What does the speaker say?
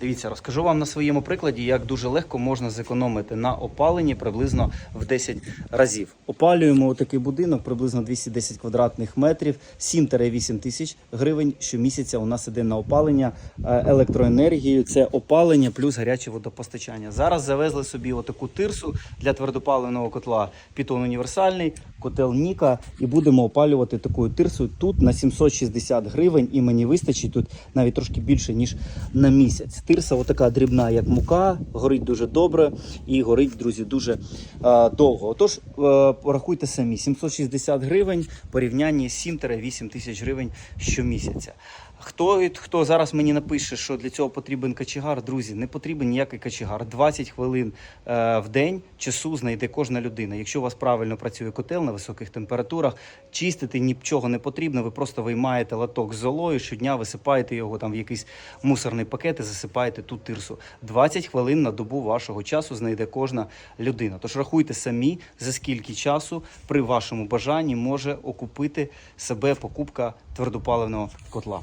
Дивіться, розкажу вам на своєму прикладі, як дуже легко можна зекономити на опаленні приблизно в 10 разів. Опалюємо отакий будинок приблизно 210 квадратних метрів, 7-8 тисяч гривень щомісяця у нас іде на опалення е, електроенергією. Це опалення плюс гаряче водопостачання. Зараз завезли собі отаку тирсу для твердопаливного котла Python універсальний, котел Ніка, і будемо опалювати такою тирсою тут на 760 гривень, і мені вистачить тут навіть трошки більше ніж на місяць. Тирса, отака дрібна, як мука, горить дуже добре і горить, друзі, дуже е, довго. Отож, е, порахуйте самі: 760 гривень порівнянні з 7-8 тисяч гривень щомісяця. Хто, хто зараз мені напише, що для цього потрібен качегар, друзі, не потрібен ніякий качегар. 20 хвилин е, в день часу знайде кожна людина. Якщо у вас правильно працює котел на високих температурах, чистити нічого не потрібно. Ви просто виймаєте латок з золою, щодня висипаєте його там в якийсь мусорний пакет і засипаєте ту тирсу. 20 хвилин на добу вашого часу знайде кожна людина. Тож рахуйте самі, за скільки часу при вашому бажанні може окупити себе покупка твердопаливного котла.